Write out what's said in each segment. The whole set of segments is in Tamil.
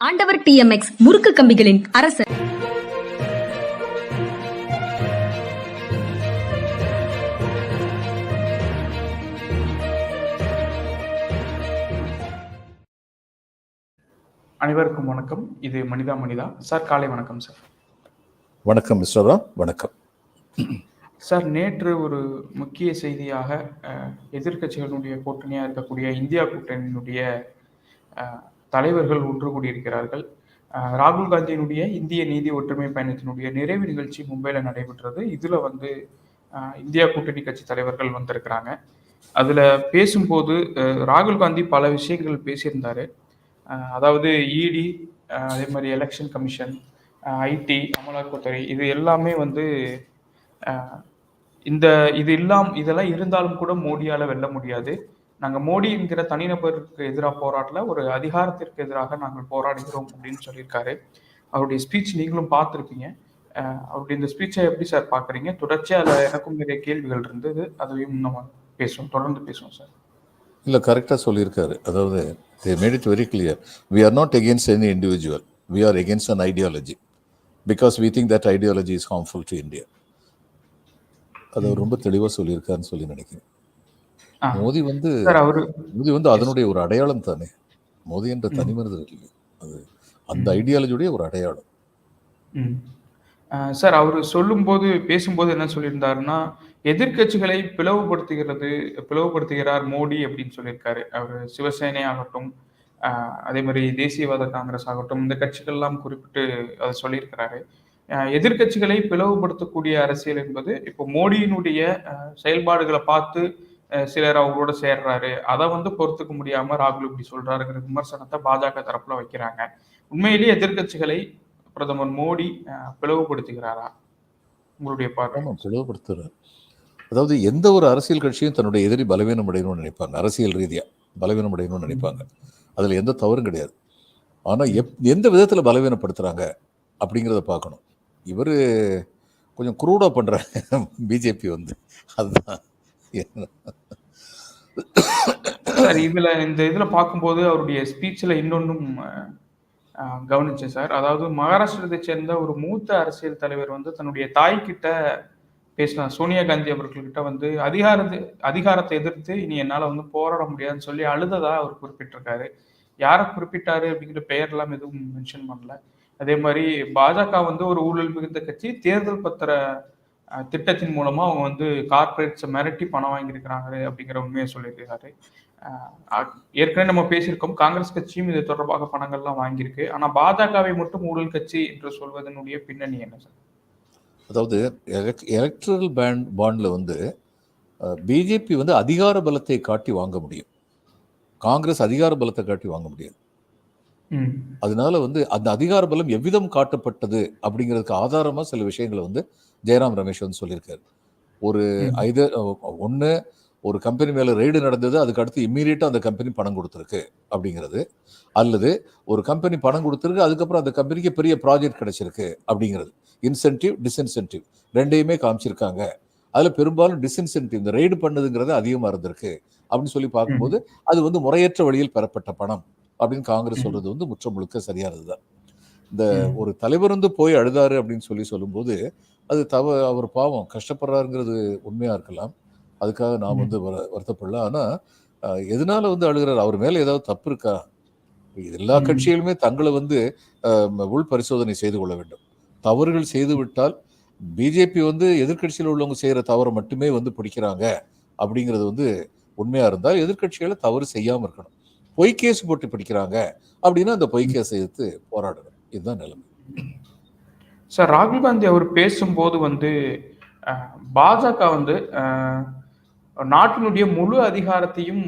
ஆண்டவர் டிஎம்எக்ஸ் முறுக்கு கம்பிகளின் அரசர். அனைவருக்கும் வணக்கம். இது மனிதா மனிதா. சார் காலை வணக்கம் சார். வணக்கம் மிஸ்டர் ராம். வணக்கம். சார் நேற்று ஒரு முக்கிய செய்தியாக அஹ், எதிர்க்கட்சிகளுடைய கூட்டணியாக இருக்கக்கூடிய இந்தியா கூட்டணியினுடைய தலைவர்கள் ஒன்று கூடியிருக்கிறார்கள். ராகுல் காந்தியினுடைய இந்திய நீதி ஒற்றுமை பயணத்தினுடைய நிறைவு நிகழ்ச்சி மும்பையில் நடைபெற்றது. இதில் வந்து இந்தியா கூட்டணி கட்சி தலைவர்கள் வந்திருக்கிறாங்க. அதில் பேசும்போது ராகுல் காந்தி பல விஷயங்கள் பேசியிருந்தார். அதாவது இடி அதே மாதிரி எலெக்ஷன் கமிஷன் ஐடி அமலாக்கத்துறை இது எல்லாமே வந்து இந்த இது இல்லாம் இதெல்லாம் இருந்தாலும் கூட மோடியால் வெல்ல முடியாது. நாங்க மோடி என்கிற தனிநபருக்கு எதிராக போராடல ஒரு அதிகாரத்திற்கு எதிராக நாங்கள் போராடுகிறோம் அப்படின்னு சொல்லியிருக்காரு. அவருடைய ஸ்பீச் நீங்களும் பார்த்துருப்பீங்க. அஹ், அவருடைய இந்த ஸ்பீச்சை எப்படி சார் பார்க்குறீங்க? தொடர்ச்சியா அதில் எனக்கும் நிறைய கேள்விகள் இருந்தது. அதையும் நம்ம பேசுவோம் தொடர்ந்து பேசுவோம் சார் இல்லை கரெக்டாக சொல்லியிருக்காரு. அதாவது they made it very clear we are not against any individual we are against an ideology because we think that ideology is harmful to India அது ரொம்ப தெளிவாக சொல்லியிருக்காருன்னு சொல்லி நினைக்கிறேன். மோடி வந்து சார் அவரு மோடி வந்து அதனுடைய ஒரு அடையாளம் தானே. மோடி என்ற தனி மனிதர் இல்லை அது அந்த ஐடியாலஜியுடைய ஒரு அடையாளம். சார் அவர் சொல்லும்போது பேசும்போது என்ன சொல்லியிருந்தாருன்னா எதிர்க்கட்சிகளை பிளவுபடுத்துகிறது பிளவுபடுத்துகிறார் மோடி அப்படின்னு சொல்லியிருக்காரு. அவர் சிவசேனை ஆகட்டும் அஹ் அதே மாதிரி தேசியவாத காங்கிரஸ் ஆகட்டும் இந்த கட்சிகள்லாம் குறிப்பிட்டு அதை சொல்லியிருக்கிறாரு. அஹ் எதிர்க்கட்சிகளை பிளவுபடுத்தக்கூடிய அரசியல் என்பது இப்போ மோடியினுடைய செயல்பாடுகளை பார்த்து சிலர் அவங்களோட சேர்றாரு. அதை வந்து பொறுத்துக்க முடியாம ராகுல் இப்படி சொல்றாருங்கிற விமர்சனத்தை பாஜக தரப்புல வைக்கிறாங்க. உண்மையிலேயே எதிர்க்கட்சிகளை பிரதமர் மோடி பிளவுபடுத்துகிறாரா? உங்களுடைய பார்வை? ஆமாம் பிளவுபடுத்துறாரு. அதாவது எந்த ஒரு அரசியல் கட்சியும் தன்னுடைய எதிரி பலவீனம் அடையணும்னு நினைப்பாங்க. அரசியல் ரீதியாக பலவீனம் அடையணும்னு நினைப்பாங்க. அதில் எந்த தவறும் கிடையாது. ஆனால் எப் எந்த விதத்தில் பலவீனப்படுத்துகிறாங்க அப்படிங்கிறத பார்க்கணும். இவர் கொஞ்சம் குரூடாக பண்ணுறாங்க பிஜேபி வந்து. அதுதான். சார் இதுல இந்த இதுல பார்க்கும்போது அவருடைய ஸ்பீச்ல இன்னொன்னும் கவனிச்சேன் சார். அதாவது மகாராஷ்டிரத்தை சேர்ந்த ஒரு மூத்த அரசியல் தலைவர் வந்து தன்னுடைய தாய் கிட்ட பேசினார். சோனியா காந்தி அவர்கள்கிட்ட வந்து அதிகாரத்தை அதிகாரத்தை எதிர்த்து இனி என்னால வந்து போராட முடியாதுன்னு சொல்லி அழுததா அவர் குறிப்பிட்டிருக்காரு. யாரை குறிப்பிட்டாரு? அப்படிங்கிற பெயர் எல்லாம் எதுவும் மென்ஷன் பண்ணல. அதே மாதிரி பாஜக வந்து ஒரு ஊழல் மிகுந்த கட்சி தேர்தல் பத்திர திட்டத்தின் மூலமா அவங்க வந்து கார்பரேட்ஸை மிரட்டி பணம் வாங்கியிருக்கிறாங்க அப்படிங்கிற உண்மையை சொல்லியிருக்காரு. ஏற்கனவே நம்ம பேசியிருக்கோம் காங்கிரஸ் கட்சியும் இது தொடர்பாக பணங்கள்லாம் வாங்கியிருக்கு. ஆனா பாஜகவை மட்டும் ஊழல் கட்சி என்று சொல்வதனுடைய பின்னணி என்ன சார்? அதாவது எலக்ட்ரல் பேண்ட் பாண்டில் வந்து பிஜேபி வந்து அதிகார பலத்தை காட்டி வாங்க முடியும். காங்கிரஸ் அதிகார பலத்தை காட்டி வாங்க முடியாது. அதனால வந்து அந்த அதிகார பலம் எவ்விதம் காட்டப்பட்டது அப்படிங்கிறதுக்கு ஆதாரமா சில விஷயங்களை வந்து ஜெயராம் ரமேஷ் வந்து சொல்லியிருக்காரு. ஒரு ம். ஐதர் ஒன்று ஒரு கம்பெனி மேலே ரெய்டு நடந்தது அதுக்கு அடுத்து இம்மீடியட்டாக அந்த கம்பெனி பணம் கொடுத்துருக்கு அப்படிங்கிறது. அல்லது ஒரு கம்பெனி பணம் கொடுத்துருக்கு அதுக்கப்புறம் அந்த கம்பெனிக்கு பெரிய ப்ராஜெக்ட் கிடைச்சிருக்கு அப்படிங்கிறது. இன்சென்டிவ் டிஸ்இன்சென்டிவ் ரெண்டையுமே காமிச்சிருக்காங்க. அதில் பெரும்பாலும் டிஸ்இன்சென்டிவ் இந்த ரெய்டு பண்ணதுங்கிறது அதிகமாக இருந்திருக்கு அப்படின்னு சொல்லி பார்க்கும்போது அது வந்து முறையற்ற வழியில் பெறப்பட்ட பணம். அப்படின்னு காங்கிரஸ். சொல்றது வந்து முற்ற முழுக்க சரியானது தான் இந்த. ஒரு தலைவர் வந்து போய் அழுதாரு அப்படின்னு சொல்லி சொல்லும்போது அது தவ அவர் பாவம் கஷ்டப்படுறாருங்கிறது உண்மையா இருக்கலாம் அதுக்காக நாம். வந்து வர- வருத்தப்படல ஆனா எதனால வந்து அழுகிறார் அவர் மேல ஏதாவது தப்பு இருக்கா எல்லா. கட்சிகளுமே தங்களை வந்து உள் பரிசோதனை செய்து கொள்ள வேண்டும் தவறுகள் செய்து விட்டால் பிஜேபி வந்து எதிர்க்கட்சியில் உள்ளவங்க செய்யற தவறை மட்டுமே வந்து பிடிக்கிறாங்க அப்படிங்கிறது வந்து உண்மையா இருந்தால் எதிர்க்கட்சிகளை தவறு செய்யாம இருக்கணும் பொய் கேஸ் போட்டு பிடிக்கிறாங்க அப்படின்னா அந்த பொய் கேஸை எதிர்த்து போராடணும் இதுதான் நிலைமை. சார் ராகுல் காந்தி அவர் பேசும்போது வந்து பாஜக வந்து நாட்டினுடைய முழு அதிகாரத்தையும்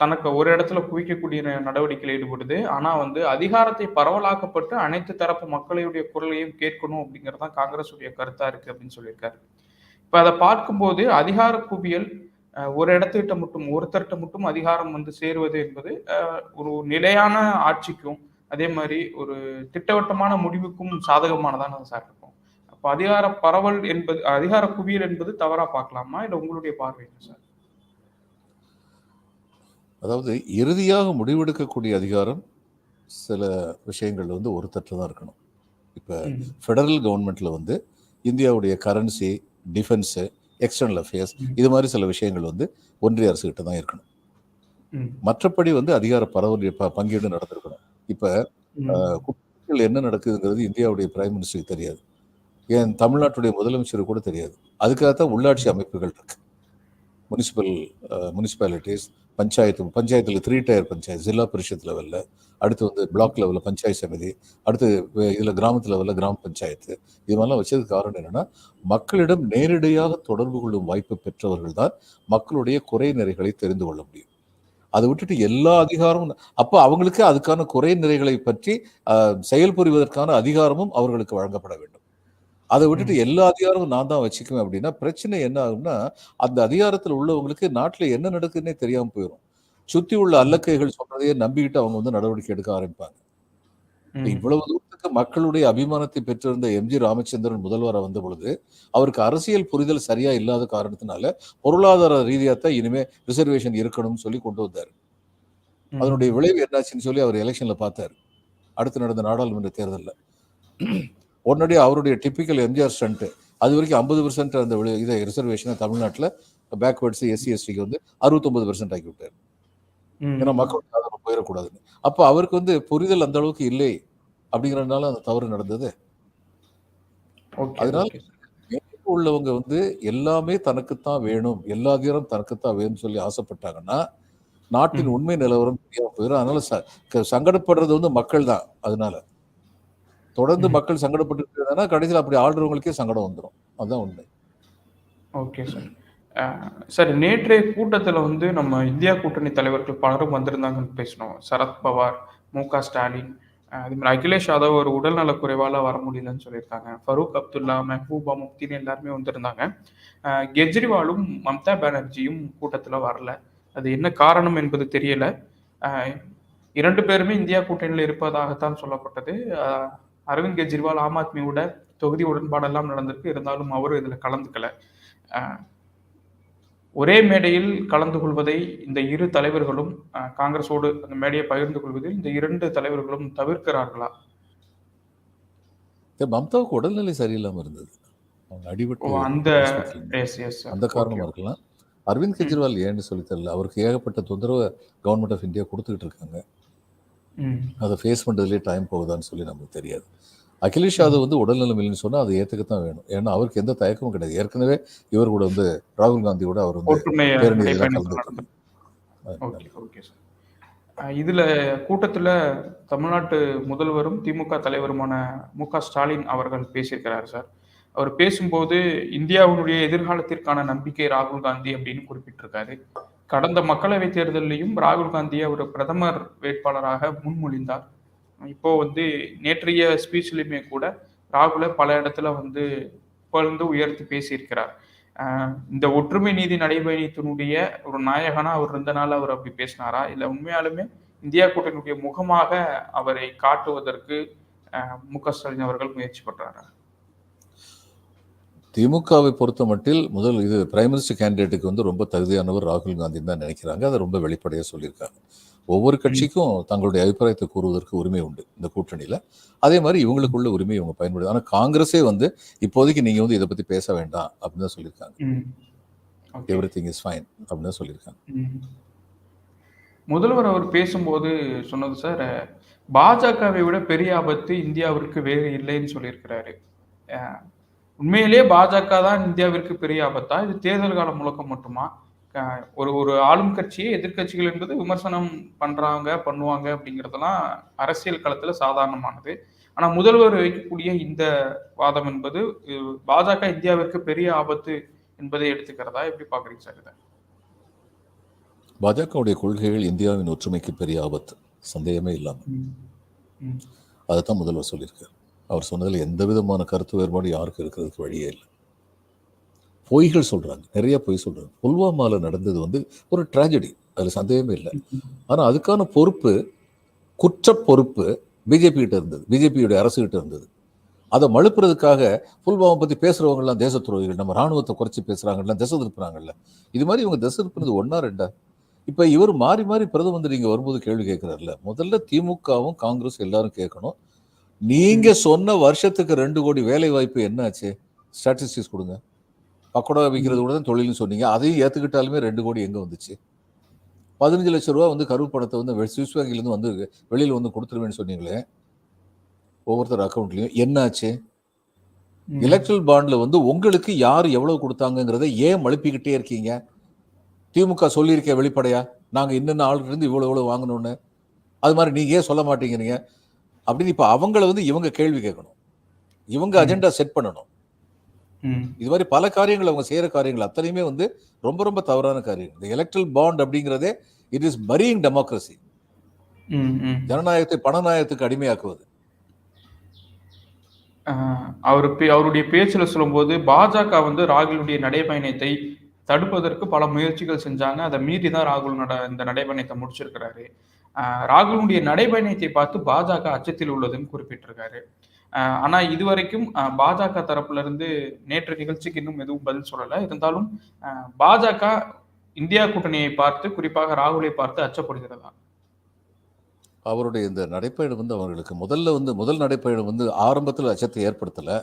தனக்கு ஒரு இடத்துல குவிக்கக்கூடிய நடவடிக்கையில் ஈடுபடுது. ஆனா வந்து அதிகாரத்தை பரவலாக்கப்பட்டு அனைத்து தரப்பு மக்களுடைய குரலையும் கேட்கணும் அப்படிங்கிறது தான் காங்கிரஸுடைய கருத்தா இருக்கு அப்படின்னு சொல்லியிருக்காரு. இப்ப அதை பார்க்கும்போது அதிகார குவியல் ஒரு இடத்துக்கிட்ட மட்டும் ஒருத்தர்கிட்ட மட்டும் அதிகாரம் வந்து சேருவது என்பது ஒரு நிலையான ஆட்சிக்கும் அதே மாதிரி ஒரு திட்டவட்டமான முடிவுக்கும் சாதகமானதான சார் இருக்கும். அப்போ அதிகார பரவல் என்பது அதிகார குவியல் என்பது தவறா பார்க்கலாமா? இல்ல உங்களுடைய பார்வை என்ன சார்? அதாவது இறுதியாக முடிவெடுக்கக்கூடிய அதிகாரம் சில விஷயங்கள் வந்து ஒருத்தற்று தான் இருக்கணும். இப்போ. ஃபெடரல் கவர்மெண்ட்ல வந்து இந்தியாவுடைய கரன்சி டிஃபென்ஸு எக்ஸ்டர்னல் அஃபேர்ஸ். இது மாதிரி சில விஷயங்கள் வந்து ஒன்றிய அரசு கிட்ட தான் இருக்கணும். மற்றபடி வந்து அதிகார பரவல் பங்கீடு நடந்திருக்கணும் இப்போ. குற்றங்கள் என்ன நடக்குதுங்கிறது இந்தியாவுடைய பிரைம் மினிஸ்டருக்கு தெரியாது. ஏன் தமிழ்நாட்டுடைய முதலமைச்சருக்கு கூட தெரியாது. அதுக்காக தான் உள்ளாட்சி அமைப்புகள் இருக்கு. முனிசிபல் முனிசிபாலிட்டிஸ் பஞ்சாயத்து பஞ்சாயத்தில் த்ரீ டயர் பஞ்சாயத்து ஜில்லா பரிஷத் லெவலில் அடுத்து வந்து பிளாக் லெவலில் பஞ்சாயத்து சமிதி அடுத்து இதில் கிராமத்து லெவலில் கிராம பஞ்சாயத்து இது மாதிரிலாம் வச்சதுக்கு காரணம் என்னன்னா மக்களிடம் நேரடியாக தொடர்பு கொள்ளும் வாய்ப்பு பெற்றவர்கள் தான் மக்களுடைய குறை நிறைகளை தெரிந்து கொள்ள முடியும். அதை விட்டுட்டு எல்லா அதிகாரமும் அப்போ அவங்களுக்கு அதுக்கான குறை நிறைகளை பற்றி அஹ், செயல்புரிவதற்கான அதிகாரமும் அவர்களுக்கு வழங்கப்பட வேண்டும். அதை விட்டுட்டு எல்லா அதிகாரமும் நான் தான் வச்சுக்குவேன் அப்படின்னா பிரச்சனை என்ன ஆகும்னா அந்த அதிகாரத்தில் உள்ளவங்களுக்கு நாட்டில் என்ன நடக்குதுன்னே தெரியாம போயிடும் சுத்தி உள்ள அல்லக்கைகள் சொல்றதையே நம்பிக்கிட்டு அவங்க வந்து நடவடிக்கை எடுக்க ஆரம்பிப்பாங்க. இவ்வளவு தூரத்துக்கு மக்களுடைய அபிமானத்தை பெற்றிருந்த எம்ஜி ராமச்சந்திரன் முதல்வராக வந்த பொழுது அவருக்கு அரசியல் புரிதல் சரியா இல்லாத காரணத்தினால பொருளாதார ரீதியா தான் இனிமே ரிசர்வேஷன் இருக்கணும்னு சொல்லி கொண்டு வந்தார். அதனுடைய விளைவு என்னாச்சுன்னு சொல்லி அவர் எலெக்ஷன்ல பார்த்தாரு. அடுத்து நடந்த நாடாளுமன்ற தேர்தலில். உடனடியே அவருடைய டிப்பிக்கல் எம்ஜிஆர் ஸ்டண்ட் அது வரைக்கும் ஐம்பது பெர்சென்ட் அந்த இதை ரிசர்வேஷனை தமிழ்நாட்டில் பேக்வேர்ட்ஸ் எஸ்சி எஸ்டிக்கு வந்து அறுபத்தொன்பது பெர்சென்ட் ஆக்கி விட்டார். ஏன்னா ஆதரவு போயிடக்கூடாதுன்னு. அப்போ அவருக்கு வந்து புரிதல் அந்த அளவுக்கு இல்லை அப்படிங்கிறதுனால அந்த தவறு நடந்தது. அதனால- உள்ளவங்க வந்து எல்லாமே தனக்குத்தான் வேணும் எல்லா அதிகாரம் தனக்குத்தான் வேணும்னு சொல்லி ஆசைப்பட்டாங்கன்னா நாட்டின். உண்மை நிலவரம் தெரியாம போயிடும் அதனால சங்கடப்படுறது வந்து மக்கள் தான் அதனால தொடர்ந்து. மக்கள் சங்கடப்பட்டு இருக்கிறதுனா கடைசியில் அப்படி ஆடுறவங்களுக்கே சங்கடம் வந்துடும் அதுதான் உண்மை. Okay sir. சார் நேற்றைய கூட்டத்தில் வந்து நம்ம இந்தியா கூட்டணி தலைவர்கள் பலரும் வந்திருந்தாங்கன்னு பேசினோம். சரத்பவார் மு க ஸ்டாலின் அதே மாதிரி அகிலேஷ் யாதவ் ஒரு உடல்நல குறைவால வர முடியலன்னு சொல்லியிருக்காங்க. ஃபரூக் அப்துல்லா மெஹபூபா முப்தின்னு எல்லாருமே வந்திருந்தாங்க. கெஜ்ரிவாலும் மம்தா பானர்ஜியும் கூட்டத்தில் வரல. அது என்ன காரணம் என்பது தெரியல. இரண்டு பேருமே இந்தியா கூட்டணியில் இருப்பதாகத்தான் சொல்லப்பட்டது. அரவிந்த் கெஜ்ரிவால் ஆம் ஆத்மியோட தொகுதி உடன்பாடெல்லாம் நடந்திருக்கு. இருந்தாலும் அவரும் இதில் கலந்துக்கல. ஒரே மேடையில் கலந்து கொள்வதை இந்த இரு தலைவர்களும் காங்கிரஸோடு அந்த மேடையை பகிர்ந்து கொள்வதில் இந்த இரண்டு தலைவர்களும் தவிர்க்கிறார்களா? மம்தாவுக்கு உடல்நிலை சரியில்லாம இருந்தது. அடிபட்டு அந்த அந்த காரணமா இருக்கலாம். அரவிந்த் கெஜ்ரிவால் ஏன்னு சொல்லி தெரியல. அவருக்கு ஏகப்பட்ட தொந்தரவு கவர்மெண்ட் ஆஃப் இந்தியா கொடுத்துக்கிட்டு இருக்காங்க. அதை ஃபேஸ் பண்ணுறதுலேயே டைம் போகுதான்னு சொல்லி நமக்கு தெரியாது. அகிலேஷ் யாதவ் வந்து உடல்நலம் இல்லைன்னு சொன்னால் அதை ஏற்றுக்கத்தான் வேணும். ஏன்னா அவருக்கு எந்த தயக்கமும் கிடையாது. ஏற்கனவே இவர் கூட வந்து ராகுல் காந்தி கூட அவர் வந்து. ஓகே ஓகே சார் அஹ் இதுல கூட்டத்துல தமிழ்நாட்டு முதல்வரும் திமுக தலைவருமான மு க ஸ்டாலின் அவர்கள் பேசியிருக்கிறார் சார் அவர் பேசும்போது இந்தியாவுடைய எதிர்காலத்திற்கான நம்பிக்கை ராகுல் காந்தி அப்படின்னு குறிப்பிட்டிருக்காரு. கடந்த மக்களவைத் தேர்தலிலையும் ராகுல் காந்தியை அவர் பிரதமர் வேட்பாளராக முன்மொழிந்தார். இப்போ வந்து நேற்றைய ஸ்பீச்லையுமே கூட ராகுலை பல இடத்துல வந்து புகழ்ந்து உயர்த்தி பேசியிருக்கிறார். இந்த ஒற்றுமை நீதி நடைபயணத்தினுடைய ஒரு நாயகனா அவர் இருந்தனால அவர் அப்படி பேசினாரா? இல்ல உண்மையாலுமே இந்தியா கூட்டணியுடைய முகமாக அவரை காட்டுவதற்கு மு க ஸ்டாலின் அவர்கள் முயற்சி பண்றாரா? திமுகவை பொறுத்த மட்டில் முதல் இது பிரைம் மினிஸ்டர் கேண்டிடேட்டுக்கு வந்து ரொம்ப தகுதியானவர் ராகுல் காந்தின்னு தான் நினைக்கிறாங்க. அதை ரொம்ப வெளிப்படையாக சொல்லியிருக்காங்க. ஒவ்வொரு கட்சிக்கும் தங்களுடைய அபிப்பிராயத்தை கூறுவதற்கு உரிமை உண்டு இந்த கூட்டணியில். அதே மாதிரி இவங்களுக்குள்ள உரிமை இவங்க பயன்படுது ஆனால் காங்கிரஸே வந்து இப்போதைக்கு நீங்கள் வந்து இதை பற்றி பேச வேண்டாம் அப்படின்னு தான் சொல்லியிருக்காங்க. எவ்ரி திங் இஸ் ஃபைன் அப்படின்னு சொல்லியிருக்காங்க. முதல்வர் அவர் பேசும்போது சொன்னது சார் பாஜகவை விட பெரிய ஆபத்து இந்தியாவிற்கு வேறு இல்லைன்னு சொல்லியிருக்கிறாரு. உண்மையிலேயே பாஜக தான் இந்தியாவிற்கு பெரிய ஆபத்தா? இது தேர்தல் காலம் முழக்கம் மட்டுமா? ஒரு ஒரு ஆளும் கட்சியை எதிர்க்கட்சிகள் என்பது விமர்சனம் பண்றாங்க பண்ணுவாங்க அப்படிங்கிறதெல்லாம் அரசியல் களத்துல சாதாரணமானது. ஆனா முதல்வர் வைக்கக்கூடிய இந்த வாதம் என்பது பாஜக இந்தியாவிற்கு பெரிய ஆபத்து என்பதை எடுத்துக்கிறதா? எப்படி பாக்குறீங்க சார் இதை? பாஜகவுடைய கொள்கைகள் இந்தியாவின் ஒற்றுமைக்கு பெரிய ஆபத்து. சந்தேகமே இல்லாமல். ம். அதைத்தான் முதல்வர் சொல்லியிருக்கார். அவர் சொன்னதில் எந்த விதமான கருத்து வேறுபாடு யாருக்கும் இருக்கிறதுக்கு வழியே இல்லை. பொய்கள் சொல்றாங்க. நிறைய பொய் சொல்றாங்க. புல்வாமால நடந்தது வந்து ஒரு ட்ராஜடி அதுல சந்தேகமே இல்லை. ஆனா அதுக்கான பொறுப்பு குற்ற பொறுப்பு பிஜேபிகிட்ட இருந்தது. பிஜேபியுடைய அரசு கிட்ட இருந்தது. அதை மழுப்புறதுக்காக புல்வாமா பத்தி பேசுகிறவங்கலாம் தேச துறவிகள் நம்ம ராணுவத்தை குறைச்சி பேசுகிறாங்கலாம் திசை திருப்புறாங்கல்ல. இது மாதிரி இவங்க திசை திருப்புனது ஒன்னா ரெண்டா? இப்போ இவர் மாறி மாறி பிரதமர் மந்திரி வரும்போது கேள்வி கேட்கிறாருல்ல முதல்ல திமுகவும் காங்கிரஸ் எல்லாரும் கேட்கணும். நீங்க சொன்ன வருஷத்துக்கு ரெண்டு கோடி வேலை வாய்ப்பு என்னாச்சு? ஸ்டாட்டிஸ்டிக்ஸ் கொடுங்க. பக்கோடா விற்கிறது கூட தான் தொழில்னு சொன்னீங்க. அதையும் ஏத்துக்கிட்டாலுமே ரெண்டு கோடி எங்க வந்துச்சு? பதினஞ்சு லட்சம் ரூபா வந்து கருவு பணத்தை வந்து சுவிஸ் வங்கியிலேருந்து வந்து வெளியில் வந்து கொடுத்துருவேன்னு சொன்னீங்களே ஒவ்வொருத்தர் அக்கௌண்ட்லையும் என்னாச்சு. எலக்ட்ரல் பாண்ட்ல வந்து உங்களுக்கு யார் எவ்வளவு கொடுத்தாங்கங்கிறத ஏன் மழுப்பிக்கிட்டே இருக்கீங்க? திமுக சொல்லியிருக்க வெளிப்படையா? நாங்க இன்னென்ன ஆளுக்கு இருந்து இவ்வளவு இவ்வளவு வாங்கணும்னு. அது மாதிரி நீங்க ஏன் சொல்ல மாட்டேங்கிறீங்க? அப்படின்னு இப்ப அவங்கள வந்து இவங்க கேள்வி கேட்கணும். இவங்க. அஜெண்டா செட் பண்ணணும். இது மாதிரி பல காரியங்கள் அவங்க செய்யற காரியங்கள் அத்தனையுமே வந்து ரொம்ப ரொம்ப தவறான காரியம் இந்த எலக்ட்ரல் பாண்ட் அப்படிங்கிறதே இட் இஸ் மரியிங் டெமோக்ரஸி. ஜனநாயகத்தை பணநாயகத்துக்கு அடிமையாக்குவது. அவர் அவருடைய பேச்சுல சொல்லும்போது பாஜக வந்து ராகுலுடைய நடைபயணத்தை தடுப்பதற்கு பல முயற்சிகள் செஞ்சாங்க. அதை மீறி தான் ராகுல் நட இந்த நடைபயணத்தை முடிச்சிருக்கிறாரு. ராகுலுடைய நடைபயணத்தை பார்த்து பாஜக அச்சத்தில் உள்ளதுன்னு குறிப்பிட்டிருக்காரு. ஆனா இதுவரைக்கும் பாஜக தரப்புல இருந்து நேற்று நிகழ்ச்சிக்கு இன்னும் எதுவும் பதில் சொல்லல. இருந்தாலும் பாஜக இந்தியா கூட்டணியை பார்த்து குறிப்பாக ராகுலை பார்த்து அச்சப்படுகிறதா? அவருடைய இந்த நடைப்பயணம் வந்து அவர்களுக்கு முதல்ல வந்து முதல் நடைப்பயணம் வந்து ஆரம்பத்தில் அச்சத்தை ஏற்படுத்தலை.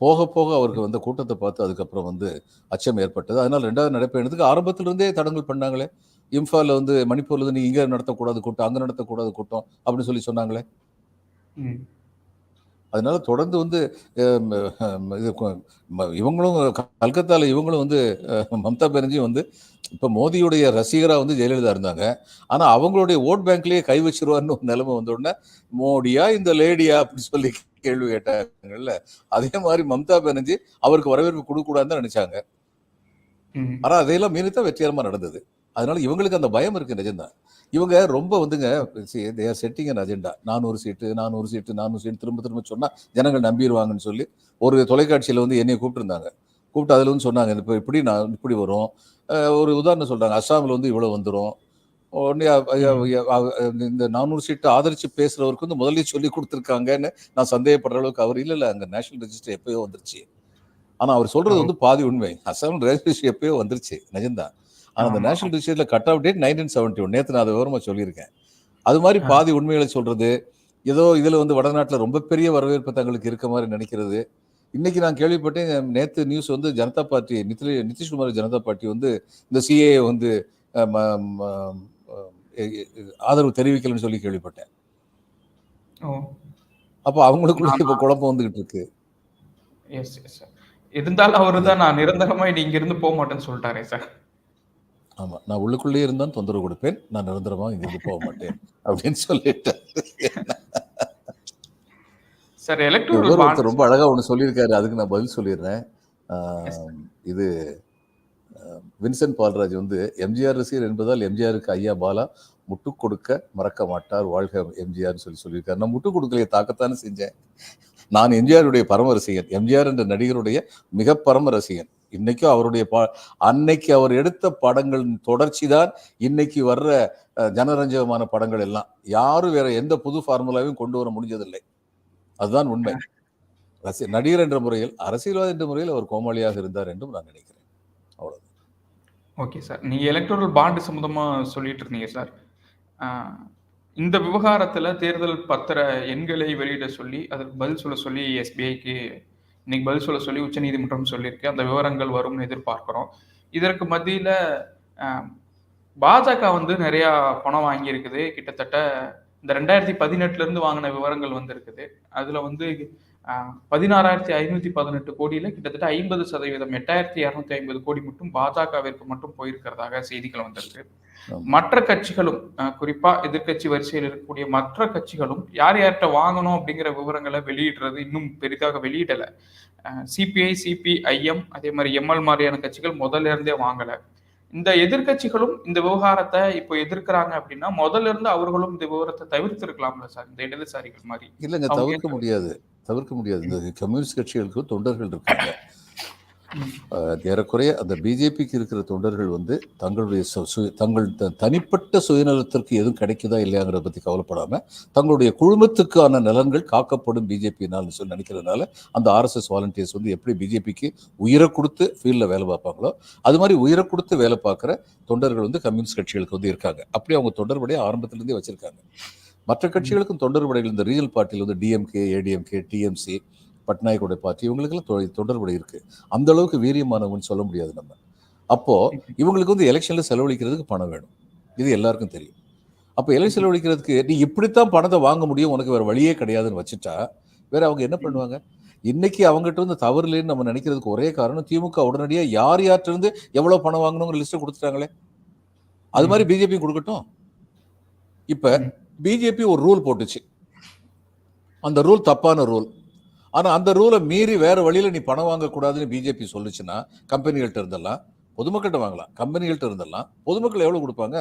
போக போக அவருக்கு வந்து கூட்டத்தை பார்த்து அதுக்கப்புறம் வந்து அச்சம் ஏற்பட்டது. அதனால் ரெண்டாவது நடைப்பயணத்துக்கு ஆரம்பத்திலிருந்தே தடங்கல் பண்ணாங்களே. இம்ஃபாலில் வந்து மணிப்பூர்ல இருந்து நீ இங்கே நடத்தக்கூடாது கூட்டம் அங்கே நடத்தக்கூடாது கூட்டம் அப்படின்னு சொல்லி சொன்னாங்களே. அதனால தொடர்ந்து வந்து இது இவங்களும் கல்கத்தால இவங்களும் வந்து மம்தா பானர்ஜி வந்து இப்போ மோதியுடைய ரசிகராக வந்து ஜெயலலிதா இருந்தாங்க. ஆனால் அவங்களுடைய ஓட் பேங்க்லேயே கை வச்சிருவார்னு ஒரு நிலைமை வந்த உடனே மோடியா இந்த லேடியா அப்படின்னு சொல்லி கேள்வி கேட்டாங்கல்ல. அதே மாதிரி மம்தா பானர்ஜி அவருக்கு வரவேற்பு கொடுக்கக்கூடாதுன்னு தான் நினைச்சாங்க. ம். ஆனால் அதையெல்லாம் மீறி தான் வெற்றிகரமாக நடந்தது. அதனால இவங்களுக்கு அந்த பயம் இருக்கு நிஜம்தான் இவங்க ரொம்ப வந்துங்க தேர் செட்டிங் அன் அஜெண்டா நானூறு சீட்டு நானூறு சீட்டு நானூறு சீட்டு திரும்ப திரும்ப சொன்னா ஜனங்கள் நம்பிடுவாங்கன்னு சொல்லி ஒரு தொலைக்காட்சியில் வந்து என்னைய கூப்பிட்டுருந்தாங்க. கூப்பிட்டு அதில் வந்து சொன்னாங்க இப்போ இப்படி நான் இப்படி வரும். ஒரு உதாரணம் சொல்றாங்க அஸ்ஸாமில் வந்து இவ்வளோ வந்துடும் உடனே இந்த நானூறு சீட்டு ஆதரிச்சு பேசுறவருக்கு வந்து முதல்ல சொல்லி கொடுத்துருக்காங்கன்னு நான் சந்தேகப்படுற அளவுக்கு அவர் இல்லை இல்லை அங்கே நேஷனல் ரெஜிஸ்டர் எப்பயோ வந்துருச்சு. ஆனா அவர் சொல்றது வந்து பாதி உண்மை. அஸ்ஸாம் ரெஜிஸ்டர் எப்பயோ வந்துருச்சு நிஜம்தான். ஆனா அந்த. National ரெஜிஸ்டர்ல cut off date nineteen seventy one நேற்று நான் அதை விவரமா சொல்லியிருக்கேன். அது மாதிரி. பாதி உண்மைகளை சொல்றது ஏதோ இதுல வந்து வடநாட்டுல ரொம்ப பெரிய வரவேற்பு தங்களுக்கு இருக்க மாதிரி நினைக்கிறது. இன்னைக்கு நான் கேள்விப்பட்டேன் நேத்து நியூஸ் வந்து ஜனதா பார்ட்டி நிதி நிதிஷ்குமார் ஜனதா பார்ட்டி வந்து இந்த சிஏ வந்து ஆதரவு தெரிவிக்கலன்னு சொல்லி கேள்விப்பட்டேன். அப்போ அவங்களுக்குள்ள இப்ப குழப்பம் வந்துகிட்டு இருக்கு. இருந்தாலும் அவரு தான் நான் நிரந்தரமா இங்க இருந்து போக மாட்டேன்னு சொல்லிட்டாரே சார் ஆமா நான் உள்ளுக்குள்ளேயே இருந்தான் தொந்தரவு கொடுப்பேன். நான் நிரந்தரமா இங்கிருந்து போக மாட்டேன் அப்படின்னு சொல்லிட்டேன் சார் எலக்ட்ரல் ரொம்ப அழகா ஒன்று சொல்லியிருக்காரு. அதுக்கு நான் பதில் சொல்லிடுறேன். இது வின்சென்ட் பால்ராஜ் வந்து எம்ஜிஆர் ரசிகர் என்பதால் எம்ஜிஆருக்கு ஐயா பாலா முட்டு கொடுக்க மறக்க மாட்டார் வாழ்க எம்ஜிஆர்னு சொல்லி சொல்லியிருக்காரு. நான் முட்டு கொடுக்கலையே தாக்கத்தானே செஞ்சேன். நான் எம்ஜிஆருடைய பரம ரசிகன் எம்ஜிஆர் என்ற நடிகருடைய மிக பரம ரசிகன். இன்னைக்கும் அவருடைய பா அன்னைக்கு அவர் எடுத்த படங்கள் தொடர்ச்சி தான் இன்னைக்கு வர்ற ஜனரஞ்சகமான படங்கள் எல்லாம். யாரும் வேற எந்த புது ஃபார்முலாவையும் கொண்டு வர முடிஞ்சதில்லை. அதுதான் உண்மை. ரசி நடிகர் என்ற முறையில் அரசியல்வாதி என்ற முறையில் அவர் கோமாளியாக இருந்தார் என்றும் நான் நினைக்கிறேன். அவ்வளவு ஓகே சார். நீங்க எலக்ட்ரல் பாண்டு சம்பந்தமா சொல்லிட்டு இருந்தீங்க சார். ஆஹ் இந்த விவகாரத்துல தேர்தல் பத்திர எண்களை வெளியிட சொல்லி அதற்கு பதில் சொல்ல சொல்லி எஸ்பிஐக்கு இன்னைக்கு பதில் சொல்ல சொல்லி உச்சநீதிமன்றம் சொல்லியிருக்கு. அந்த விவரங்கள் வரும்னு எதிர்பார்க்கிறோம். இதற்கு மத்தியில பாஜக வந்து நிறைய பணம் வாங்கியிருக்குது. கிட்டத்தட்ட இந்த ரெண்டாயிரத்தி பதினெட்டுல இருந்து வாங்கின விவரங்கள் வந்திருக்குது. அதுல வந்து பதினாறாயிரத்தி ஐநூத்தி பதினெட்டு கோடியில கிட்டத்தட்ட ஐம்பது சதவீதம் எட்டாயிரத்தி இரநூத்தி ஐம்பது கோடி மட்டும் பாஜகவிற்கு மட்டும் போயிருக்கிறதாக செய்திகள் வந்திருக்கு. மற்ற கட்சிகளும் குறிப்பா எதிர்க்கட்சி வரிசையில் இருக்கக்கூடிய மற்ற கட்சிகளும் யார் யார்கிட்ட வாங்கணும் அப்படிங்கிற விவரங்களை வெளியிடுறது இன்னும் பெரிதாக வெளியிடல. சிபிஐ சிபிஐஎம் அதே மாதிரி எம்எல் மாதிரியான கட்சிகள் முதல்ல இருந்தே வாங்கல. இந்த எதிர்க்கட்சிகளும் இந்த விவகாரத்தை இப்போ எதிர்க்கிறாங்க அப்படின்னா முதல்ல இருந்து அவர்களும் இந்த விவரத்தை தவிர்த்து இருக்கலாம்ல சார் இந்த இடதுசாரிகள் மாதிரி. இல்லைங்க தவிர்க்க முடியாது. தவிர்க்க முடியாது. இந்த கம்யூனிஸ்ட் கட்சிகளுக்கு தொண்டர்கள் இருக்காங்க. ஏறக்குறைய அந்த பிஜேபிக்கு இருக்கிற தொண்டர்கள் வந்து தங்களுடைய சு- தங்கள் த- தனிப்பட்ட சுயநலத்திற்கு எதுவும் கிடைக்குதா இல்லையாங்கிறத பற்றி கவலைப்படாம தங்களுடைய குழுமத்துக்கான நலன்கள் காக்கப்படும் பிஜேபினால் சொல்லி நினைக்கிறதுனால அந்த ஆர்எஸ்எஸ் வாலண்டியர்ஸ் வந்து எப்படி பிஜேபிக்கு உயிரை கொடுத்து ஃபீல்டில் வேலை பார்ப்பாங்களோ அது மாதிரி உயிரை கொடுத்து வேலை பார்க்குற தொண்டர்கள் வந்து கம்யூனிஸ்ட் கட்சிகளுக்கு வந்து இருக்காங்க. அப்படி அவங்க தொடர்புடைய ஆரம்பத்திலேருந்தே வச்சிருக்காங்க. மற்ற கட்சிகளுக்கும் தொடர்புடைகள் இந்த ரீஜனல் பார்ட்டியில் வந்து டிஎம்கே ஏடிஎம்கே டிஎம்சி பட்நாயக்கோட பார்ட்டி இவங்களுக்கெல்லாம் தொ- தொடர்புடைய இருக்கு. அந்த அளவுக்கு வீரியமானவங்கன்னு சொல்ல முடியாது நம்ம. அப்போ இவங்களுக்கு வந்து எலெக்ஷன்ல செலவழிக்கிறதுக்கு பணம் வேணும். இது எல்லாருக்கும் தெரியும். அப்போ எலெக்ஷன் செலவழிக்கிறதுக்கு நீ இப்படித்தான் பணத்தை வாங்க முடியும் உனக்கு வேற வழியே கிடையாதுன்னு வச்சுட்டா வேற அவங்க என்ன பண்ணுவாங்க? இன்னைக்கு அவங்ககிட்ட இருந்து தவறு இல்லைன்னு நம்ம நினைக்கிறதுக்கு ஒரே காரணம் திமுக உடனடியா யார் யார்கிட்ட இருந்து எவ்வளவு பணம் வாங்கணுங்கிற லிஸ்ட் கொடுத்துட்டாங்களே? அது மாதிரி பிஜேபி கொடுக்கட்டும். இப்ப. பிஜேபி ஒரு ரூல் போட்டுச்சு. அந்த ரூல் தப்பான ரூல். ஆனா அந்த ரூலை மீறி வேற வழியில நீ பணம் வாங்கக்கூடாதுன்னு பிஜேபி சொல்லுச்சுன்னா கம்பெனிகள்ட்ட இருந்தெல்லாம் பொதுமக்கள்கிட்ட வாங்கலாம் கம்பெனிகள்ட்ட இருந்தெல்லாம் பொதுமக்கள் எவ்வளவு கொடுப்பாங்க?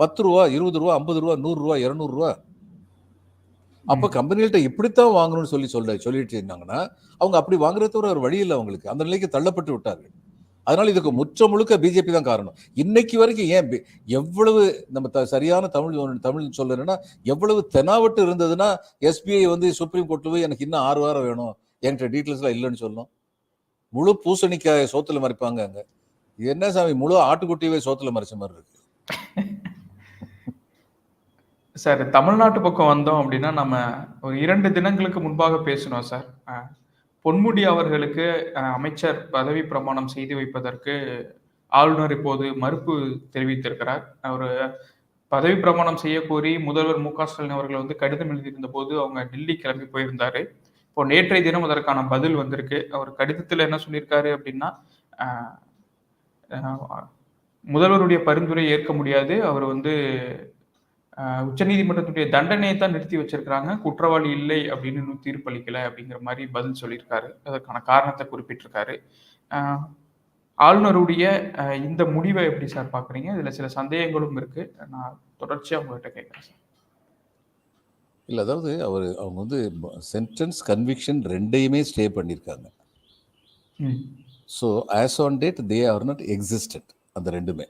பத்து ரூபா இருபது ரூபா ஐம்பது ரூபா நூறு ரூபா இருநூறு ரூபா. அப்ப கம்பெனிகள்ட்ட இப்படித்தான் வாங்கணும்னு சொல்லி சொல்ல சொல்லிட்டு இருந்தாங்கன்னா அவங்க அப்படி வாங்குறத ஒரு வழி இல்லை அவங்களுக்கு. அந்த நிலைக்கு தள்ளப்பட்டு விட்டார்கள். அதனால இதுக்கு முற்ற முழுக்க பிஜேபி தான் காரணம். இன்னைக்கு வரைக்கும் ஏன் பி- எவ்வளவு நம்ம த- சரியான தமிழ் தமிழ் சொல்லணும்னா எவ்வளவு தெனாவட்டு இருந்ததுன்னா எஸ்பிஐ வந்து சுப்ரீம் கோர்ட்டில் போய் எனக்கு இன்னும் ஆறு வாரம் வேணும். என்கிட்ட டீட்டெயில்ஸ்லாம் இல்லைன்னு சொல்லணும் முழு பூசணிக்காய சோத்துல மறைப்பாங்க அங்க. இது என்ன சாமி முழு ஆட்டுக்குட்டியவே சோத்துல மறைச்ச மாதிரி இருக்கு. சார் தமிழ்நாட்டு பக்கம் வந்தோம் அப்படின்னா நம்ம ஒரு இரண்டு தினங்களுக்கு முன்பாக பேசணும் சார். பொன்முடி அவர்களுக்கு அமைச்சர் பதவி பிரமாணம் செய்து வைப்பதற்கு ஆளுநர் இப்போது மறுப்பு தெரிவித்திருக்கிறார். அவர் பதவி பிரமாணம் செய்ய கோரி முதல்வர் மு க ஸ்டாலின் அவர்கள் வந்து கடிதம் எழுதியிருந்த போது அவங்க டெல்லி கிளம்பி போயிருந்தாரு. இப்போ நேற்றைய தினம் அதற்கான பதில் வந்திருக்கு. அவர் கடிதத்தில் என்ன சொல்லியிருக்காரு அப்படின்னா முதல்வருடைய பரிந்துரை ஏற்க முடியாது. அவர் வந்து உச்சநீதிமன்றத்துடைய தண்டனையை தான் நிறுத்தி வச்சிருக்கிறாங்க. குற்றவாளி இல்லை அப்படின்னு இன்னும் தீர்ப்பளிக்கல அப்படிங்கிற மாதிரி பதில் சொல்லியிருக்காரு. அதற்கான காரணத்தை குறிப்பிட்டிருக்காரு. ஆளுநருடைய இந்த முடிவை எப்படி சார் பாக்குறீங்க இதுல சில சந்தேகங்களும் இருக்கு. நான் தொடர்ச்சியா உங்ககிட்ட கேட்கிறேன் சார். இல்ல அதாவது அவர் அவங்க வந்து சென்டென்ஸ் கன்விக்ஷன் ரெண்டையுமே ஸ்டே பண்ணியிருக்காங்க. So as on date they are not existent அந்த ரெண்டுமே.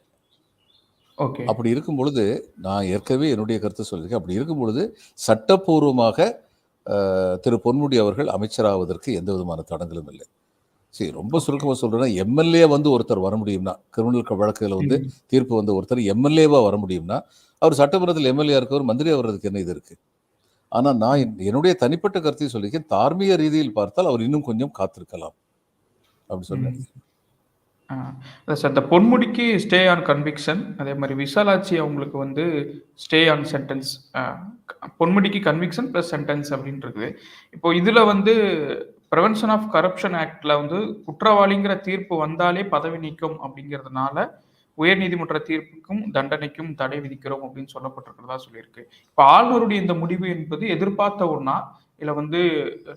ஓகே. அப்படி இருக்கும் பொழுது நான் ஏற்கனவே என்னுடைய கருத்தை சொல்லியிருக்கேன். அப்படி இருக்கும் பொழுது சட்டப்பூர்வமாக திரு பொன்முடி அவர்கள் அமைச்சராவதற்கு எந்த விதமான தடங்களும் இல்லை. சரி ரொம்ப சுருக்கமாக சொல்றேன்னா எம்எல்ஏ வந்து ஒருத்தர் வர முடியும்னா கிரிமினல் வழக்குல வந்து தீர்ப்பு வந்து ஒருத்தர் எம்எல்ஏவா வர முடியும்னா அவர் சட்டமன்றத்தில் எம்எல்ஏ இருக்கவர் மந்திரி வர்றதுக்கு என்ன இது இருக்கு? ஆனா நான் என்- என்னுடைய தனிப்பட்ட கருத்தை சொல்லியிருக்கேன். தார்மீக ரீதியில் பார்த்தால் அவர் இன்னும் கொஞ்சம் காத்திருக்கலாம். அப்படி சொன்னேன் இல்லை சார் இந்த பொன்முடிக்கு ஸ்டே ஆன் கன்விக்ஷன் அதே மாதிரி விசாலாட்சி அவங்களுக்கு வந்து ஸ்டே ஆன் சென்டென்ஸ் பொன்முடிக்கு கன்விக்ஷன் ப்ளஸ் சென்டென்ஸ் அப்படின்னு இருக்குது இப்போ இதில் வந்து ப்ரிவென்ஷன் ஆஃப் கரப்ஷன் ஆக்டில் வந்து குற்றவாளிங்கிற தீர்ப்பு வந்தாலே பதவி நீக்கம் அப்படிங்கிறதுனால உயர்நீதிமன்ற தீர்ப்புக்கும் தண்டனைக்கும் தடை விதிக்கிறோம் அப்படின்னு சொல்லப்பட்டிருக்கிறதா சொல்லியிருக்கு. இப்போ ஆளுநருடைய இந்த முடிவு என்பது எதிர்பார்த்த ஒன்றா இல்லை வந்து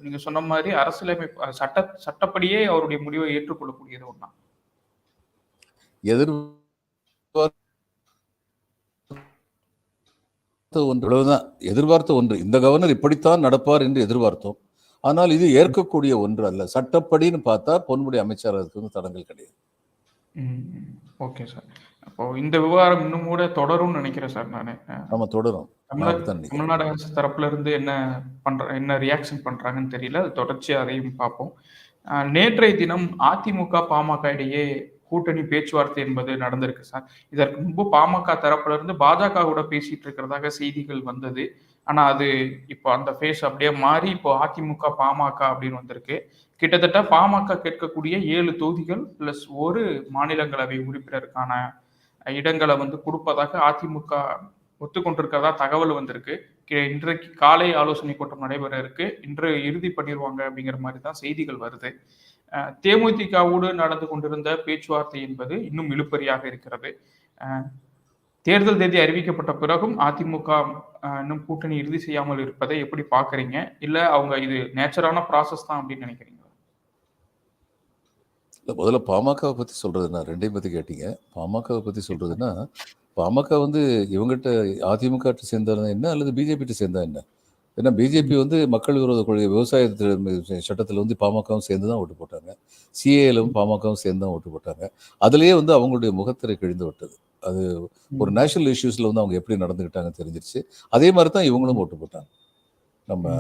நீங்கள் சொன்ன மாதிரி அரசியலமைப்பு சட்ட சட்டப்படியே அவருடைய முடிவை ஏற்றுக்கொள்ளக்கூடியது ஒன்றா எதிர்பார்த்த ஒன்று இவ்வளவுதான். எதிர்பார்த்த ஒன்று. இந்த கவர்னர் இப்படித்தான் நடப்பார் என்று எதிர்பார்த்தோம். ஆனால் இது ஏற்கக்கூடிய ஒன்று அல்ல. சட்டப்படின்னு பார்த்தா பொன்முடி அமைச்சரதுக்கு வந்து தடங்கள் கிடையாது. Okay sir. அப்போ இந்த விவகாரம் இன்னும் கூட தொடரும்னு நினைக்கிறேன் சார் நான். நம்ம தொடரும். தமிழ்நாடு அரசு தரப்புல இருந்து என்ன பண்ற என்ன ரியாக்ஷன் பண்றாங்கன்னு தெரியல. அது தொடர்ச்சியா அதையும் பார்ப்போம். நேற்றைய தினம் அதிமுக பாமக இடையே கூட்டணி பேச்சுவார்த்தை என்பது நடந்திருக்கு சார். இதற்கு முன்பு பாமக தரப்புல இருந்து பாஜக கூட பேசிட்டு இருக்கிறதாக செய்திகள் வந்தது. ஆனா அது இப்போ அந்த ஃபேஸ் அப்படியே மாறி இப்போ அதிமுக பாமக அப்படின்னு வந்திருக்கு. கிட்டத்தட்ட பாமக கேட்கக்கூடிய ஏழு தொகுதிகள் பிளஸ் ஒரு மாநிலங்களவை உறுப்பினருக்கான இடங்களை வந்து கொடுப்பதாக அதிமுக ஒத்துக்கொண்டிருக்கிறதா தகவல் வந்திருக்கு. கி- இன்றைக்கு காலை ஆலோசனை கூட்டம் நடைபெற இருக்கு. இன்று இறுதி பண்ணிடுவாங்க அப்படிங்கிற மாதிரி தான் செய்திகள் வருது. தேமுதிகவோடு நடந்து கொண்டிருந்த பேச்சுவார்த்தை என்பது இன்னும் இழுப்பறியாக இருக்கிறது. தேர்தல் தேதி அறிவிக்கப்பட்ட பிறகும் அதிமுக இன்னும் கூட்டணி இறுதி செய்யாமல் இருப்பதை எப்படி பாக்குறீங்க இல்ல அவங்க இது நேச்சரான ப்ராசஸ் தான் அப்படின்னு நினைக்கிறீங்களா? இல்லை முதல்ல பாமகவை பத்தி சொல்றதுன்னா ரெண்டையும் பத்தி கேட்டீங்க. பாமகவை பத்தி சொல்றதுன்னா பாமக வந்து இவங்ககிட்ட அதிமுக சேர்ந்தா என்ன? அல்லது பிஜேபி சேர்ந்தா என்ன? ஏன்னா பிஜேபி வந்து மக்கள் விரோத கொள்கை விவசாய சட்டத்தில் வந்து பாமகவும் சேர்ந்து தான் ஓட்டு போட்டாங்க. சிஏலும் பாமகவும் சேர்ந்து தான் ஓட்டு போட்டாங்க. அதுலேயே வந்து அவங்களுடைய முகத்திரை கிழிந்து விட்டது. அது ஒரு நேஷனல் இஷ்யூஸில் வந்து அவங்க எப்படி நடந்துக்கிட்டாங்க தெரிஞ்சிருச்சு. அதே மாதிரி தான் இவங்களும் ஓட்டு போட்டாங்க. நம்ம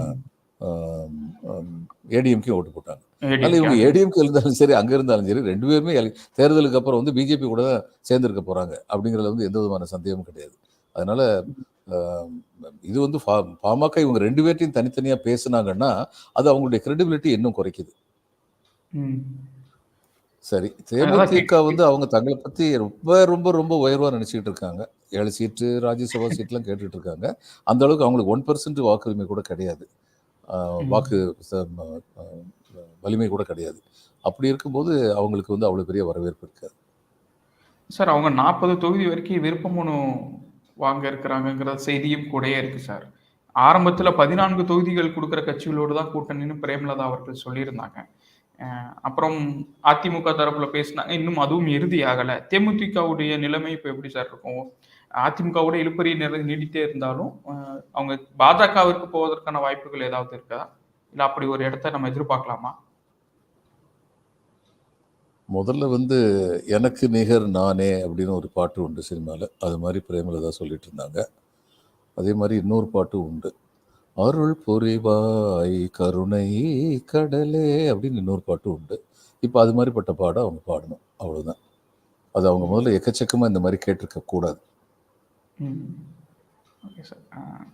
ஏடிஎம்கே ஓட்டு போட்டாங்க. அதனால இவங்க ஏடிஎம்கே இருந்தாலும் சரி அங்கே இருந்தாலும் சரி ரெண்டு பேருமே தேர்தலுக்கு அப்புறம் வந்து பிஜேபி கூட தான் சேர்ந்திருக்க போகிறாங்க அப்படிங்கிறதுல வந்து எந்த விதமான சந்தேகமும் கிடையாது. அதனால இது வந்து பா- பாமக இவங்க ரெண்டு பேர்ட்டையும் தனித்தனியாக பேசுனாங்கன்னா அது அவங்களுடைய கிரெடிபிலிட்டி இன்னும் குறைக்குது. சரி தேமுதிக வந்து அவங்க தங்களை பத்தி ரொம்ப ரொம்ப ரொம்ப உயர்வா நினைச்சிட்டு இருக்காங்க. ஏழு சீட்டு ராஜ்யசபா சீட்லாம் கேட்டுட்டு இருக்காங்க. அந்த அளவுக்கு அவங்களுக்கு ஒன் பர்சன்ட் வாக்குரிமை கூட கிடையாது. வாக்கு வலிமை கூட கிடையாது. அப்படி இருக்கும்போது அவங்களுக்கு வந்து அவ்வளவு பெரிய வரவேற்பு இருக்காது. சார் அவங்க நாற்பது தொகுதி வரைக்கும் விருப்ப மனு வாங்க இருக்கிறாங்கங்கிற செய்தியும் கூடயே இருக்கு சார். ஆரம்பத்தில் பதினான்கு தொகுதிகள் கொடுக்குற கட்சிகளோடு தான் கூட்டணின்னு பிரேமலதா அவர்கள் சொல்லியிருந்தாங்க. அப்புறம் அதிமுக தரப்புல பேசினாங்க இன்னும் அதுவும் இறுதி ஆகலை தேமுதிகவுடைய நிலைமை இப்போ எப்படி சார் இருக்கும்? அதிமுகவோட இழுப்பறி நிறை நீடித்தே இருந்தாலும் அவங்க பாஜகவிற்கு போவதற்கான வாய்ப்புகள் ஏதாவது இருக்கா? இல்லை அப்படி ஒரு இடத்த நம்ம எதிர்பார்க்கலாமா? முதல்ல வந்து எனக்கு நிகர் நானே அப்படின்னு ஒரு பாட்டு உண்டு சினிமாவில் அது மாதிரி பிரேமலதா சொல்லிட்டு இருந்தாங்க அதே மாதிரி இன்னொரு பாட்டு உண்டு. அருள் பொறிவாய் கருணை கடலே அப்படின்னு இன்னொரு பாட்டு உண்டு. இப்போ அது மாதிரிப்பட்ட பாடம் அவங்க பாடணும். அவ்வளோதான் அது அவங்க முதல்ல எக்கச்சக்கமாக இந்த மாதிரி கேட்டிருக்க கூடாது. Okay sir.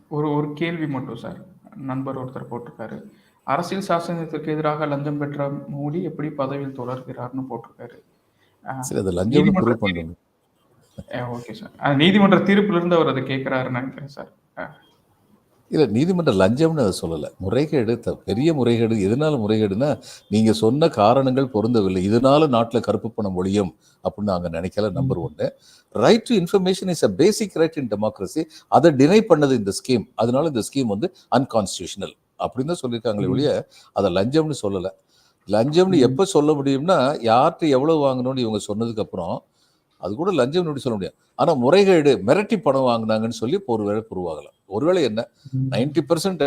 ஒரு ஒரு கேள்வி மட்டும் சார். நண்பர் ஒருத்தர் போட்டிருக்காரு. அரசியல் சாசனத்திற்கு எதிராக லஞ்சம் பெற்ற மோடி எப்படி பதவியில் தொடர்கிறார்னு போட்டிருக்காரு. Okay sir. நீதிமன்ற தீர்ப்பிலிருந்து அவர் அதை கேட்கிறாருன்னு நினைக்கிறேன் சார். இல்லை நீதிமன்ற லஞ்சம்னு அதை சொல்லலை. முறைகேடு த- பெரிய முறைகேடு எதனால முறைகேடுனா நீங்கள் சொன்ன காரணங்கள் பொருந்தவில்லை. இதனால நாட்டில் கருப்பு பணம் ஒழியும் அப்படின்னு நாங்கள் நினைக்கல நம்பர் ஒன்று right to information is a basic right in democracy அதை டினை பண்ணது இந்த ஸ்கீம் அதனால இந்த ஸ்கீம் வந்து அன்கான்ஸ்டியூஷனல் அப்படின்னு தான் சொல்லியிருக்காங்களே. ஒழிய அதை லஞ்சம்னு சொல்லலை. லஞ்சம்னு. எப்போ சொல்ல முடியும்னா யார்கிட்ட எவ்வளவு வாங்கணும்னு இவங்க சொன்னதுக்கு அப்புறம் அது கூட லஞ்சம்னு சொல்ல முடியும்? ஆனால் முறைகேடு மிரட்டி பணம் வாங்கினாங்கன்னு சொல்லி இப்போ ஒருவேளை புருவாகலாம் ஒருவேளை என்ன? நைன்டி பர்சன்ட்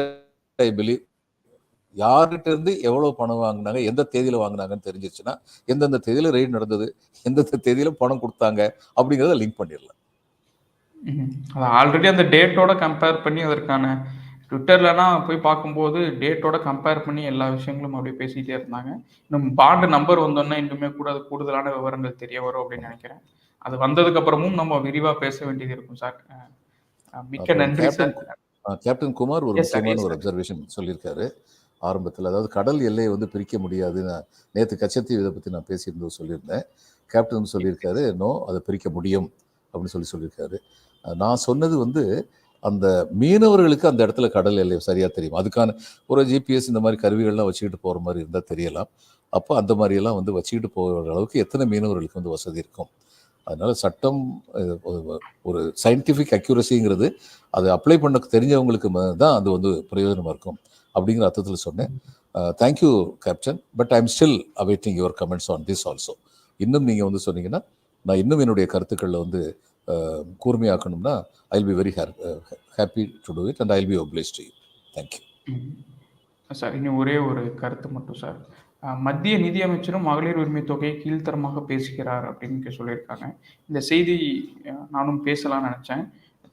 ஐ பிலீவ் யார்கிட்ட இருந்து எவ்வளவு பணம் வாங்கினாங்க எந்த தேதியில வாங்கினாங்கன்னு தெரிஞ்சிருச்சுன்னா எந்தெந்த தேதியில ரெய்ட் நடந்தது எந்தெந்த தேதியில பணம் கொடுத்தாங்க அப்படிங்கிறத லிங்க் பண்ணிடலாம். ஆல்ரெடி அந்த டேட்டோட கம்பேர் பண்ணி அதற்கான ட்விட்டர்லனா போய் பார்க்கும்போது டேட்டோட கம்பேர் பண்ணி எல்லா விஷயங்களும் அப்படியே பேசிட்டே இருந்தாங்க. இன்னும் பாண்டு நம்பர் வந்தோன்னா இன்னுமே கூட அது கூடுதலான விவரங்கள் தெரிய வரும் அப்படின்னு நினைக்கிறேன். அது வந்ததுக்கு அப்புறமும் நம்ம விரிவா பேச வேண்டியது இருக்கும் சார். மிக்க நன்றி சார். கேப்டன் குமார் ஒரு. முக்கியமான ஒரு. அப்சர்வேஷன் சொல்லியிருக்காரு. ஆரம்பத்தில் அதாவது கடல் எல்லையை வந்து பிரிக்க முடியாது. நான் நேற்று கச்சத்தீவு இதை பற்றி நான் பேசியிருந்தோம் சொல்லியிருந்தேன். கேப்டன் சொல்லியிருக்காரு நோ அதை பிரிக்க முடியும் அப்படின்னு சொல்லி சொல்லியிருக்காரு. நான் சொன்னது வந்து அந்த மீனவர்களுக்கு அந்த இடத்துல கடல் எல்லை சரியாக தெரியும். அதுக்கான ஒரு ஜிபிஎஸ் இந்த மாதிரி கருவிகள்லாம் வச்சுக்கிட்டு போகிற மாதிரி இருந்தால் தெரியலாம். அப்போ அந்த மாதிரியெல்லாம் வந்து வச்சுக்கிட்டு போகிற அளவுக்கு எத்தனை மீனவர்களுக்கு வந்து வசதி இருக்கும்? அதனால் சட்டம் ஒரு- சயின்டிஃபிக் அக்யூரஸிங்கிறது அது அப்ளை பண்ண தெரிஞ்சவங்களுக்கு ம- தான் அது வந்து பிரயோஜனமாக இருக்கும் அப்படிங்கிற அர்த்தத்தில் சொன்னேன். Thank you captain but I am still awaiting your comments on this also இன்னும் நீங்கள் வந்து சொன்னீங்கன்னா நான் இன்னும் என்னுடைய கருத்துக்களில் வந்து கூர்மையாக்கணும்னா I will be very happy to do it and I will be obliged to you thank you sir இன்னும் ஒரே ஒரு கருத்து மட்டும் சார். மத்திய நிதியமைச்சரும் மகளிர் உரிமை தொகையை கீழ்த்தரமாக பேசுகிறார் அப்படின்னு சொல்லியிருக்காங்க. இந்த செய்தி நானும் பேசலாம்னு நினச்சேன்.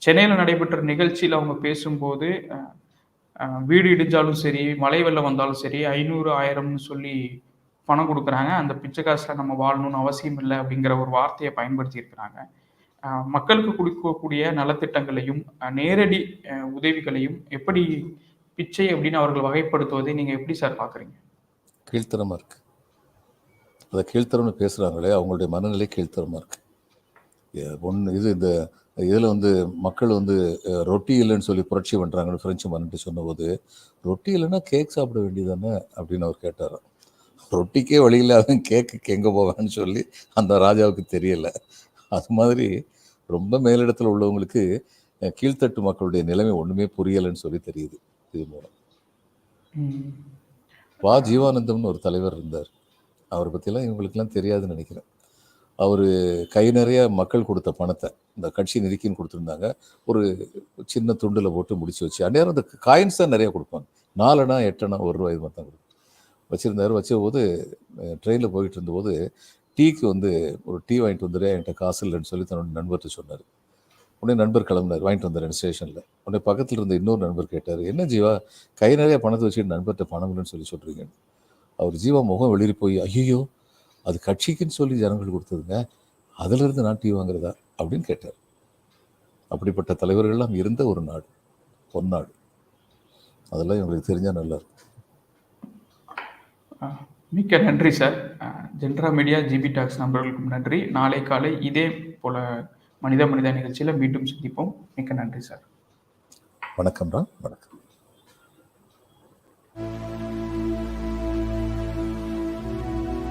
சென்னையில் நடைபெற்ற நிகழ்ச்சியில் அவங்க பேசும்போது வீடு இடிஞ்சாலும் சரி மழை வெள்ளம் வந்தாலும் சரி ஐநூறு ஆயிரம்னு சொல்லி பணம் கொடுக்குறாங்க. அந்த பிச்சை காசில் நம்ம வாழணும்னு அவசியம் இல்லை அப்படிங்கிற ஒரு வார்த்தையை பயன்படுத்தி இருக்கிறாங்க மக்களுக்கு கொடுக்கக்கூடிய நலத்திட்டங்களையும் நேரடி உதவிகளையும் எப்படி பிச்சை அப்படின்னு அவர்கள் வகைப்படுத்துவதை நீங்கள் எப்படி சார் பார்க்குறீங்க கீழ்த்தரமாக இருக்குது அதை கீழ்த்தரம்னு பேசுகிறாங்களே அவங்களுடைய மனநிலை கீழ்த்தரமாக இருக்குது ஒன்று இது இந்த இதில் வந்து மக்கள் வந்து ரொட்டி இல்லைன்னு சொல்லி புரட்சி பண்ணுறாங்கன்னு ஃப்ரெஞ்சு மன்னிட்டு சொன்னபோது ரொட்டி இல்லைன்னா கேக் சாப்பிட வேண்டியதானே? அப்படின்னு அவர் கேட்டார். ரொட்டிக்கே வழி இல்லாத கேக்கு எங்கே போவேன்னு சொல்லி அந்த ராஜாவுக்கு தெரியலை. அது மாதிரி ரொம்ப மேலிடத்தில் உள்ளவங்களுக்கு கீழ்த்தட்டு மக்களுடைய நிலைமை ஒன்றுமே புரியலைன்னு சொல்லி தெரியுது இது மூலம். வா ஜீவானந்தம்னு ஒரு தலைவர் இருந்தார். அவரை பற்றிலாம் இவங்களுக்கெல்லாம் தெரியாதுன்னு நினைக்கிறேன். அவர் கை நிறைய மக்கள் கொடுத்த பணத்தை இந்த கட்சி நிதிக்குன்னு கொடுத்துருந்தாங்க. ஒரு சின்ன துண்டில் போட்டு முடிச்சு வச்சு. அந்நேரம் இந்த காயின்ஸ் தான் நிறைய கொடுப்பாங்க. நாலனா எட்டனா ஒரு ரூபாய் இது மாதிரி தான் கொடுப்பாங்க. வச்சுருந்தாரு. வச்ச போது ட்ரெயினில் போயிட்டு இருந்தபோது டீக்கு வந்து ஒரு டீ வாங்கிட்டு வந்துடு என்கிட்ட காசு இல்லைன்னு சொல்லி தன்னோட நண்பர்கிட்ட சொன்னார். உடனே நண்பர் கிளம்புனார் வாங்கிட்டு வந்தார் ஸ்டேஷனில். உடனே பக்கத்தில் இருந்த இன்னொரு நண்பர் கேட்டார் என்ன ஜீவா கை நிறைய பணத்தை வச்சுட்டு நண்பர்கிட்ட பணம் இல்லைன்னு சொல்லி சொல்கிறீங்க அவர் ஜீவா முகம் வெளியே போய் ஐயோ அது கட்சிக்குன்னு சொல்லி ஜனங்கள் கொடுத்ததுங்க அதிலிருந்து நான் டீ வாங்குறதா? அப்படின்னு கேட்டார். அப்படிப்பட்ட தலைவர்கள்லாம் இருந்த ஒரு நாடு பொன்னாடு அதெல்லாம் எங்களுக்கு தெரிஞ்சால் நல்லா இருக்கும். மிக்க நன்றி சார். ஜென்ரா மீடியா ஜிபி டாக்ஸ் நம்பர்களுக்கும் நன்றி. நாளை காலை இதே போல மனித மனித நிகழ்ச்சியில் மீண்டும் சந்திப்போம். மிக்க நன்றி சார். வணக்கம் ராம். வணக்கம்.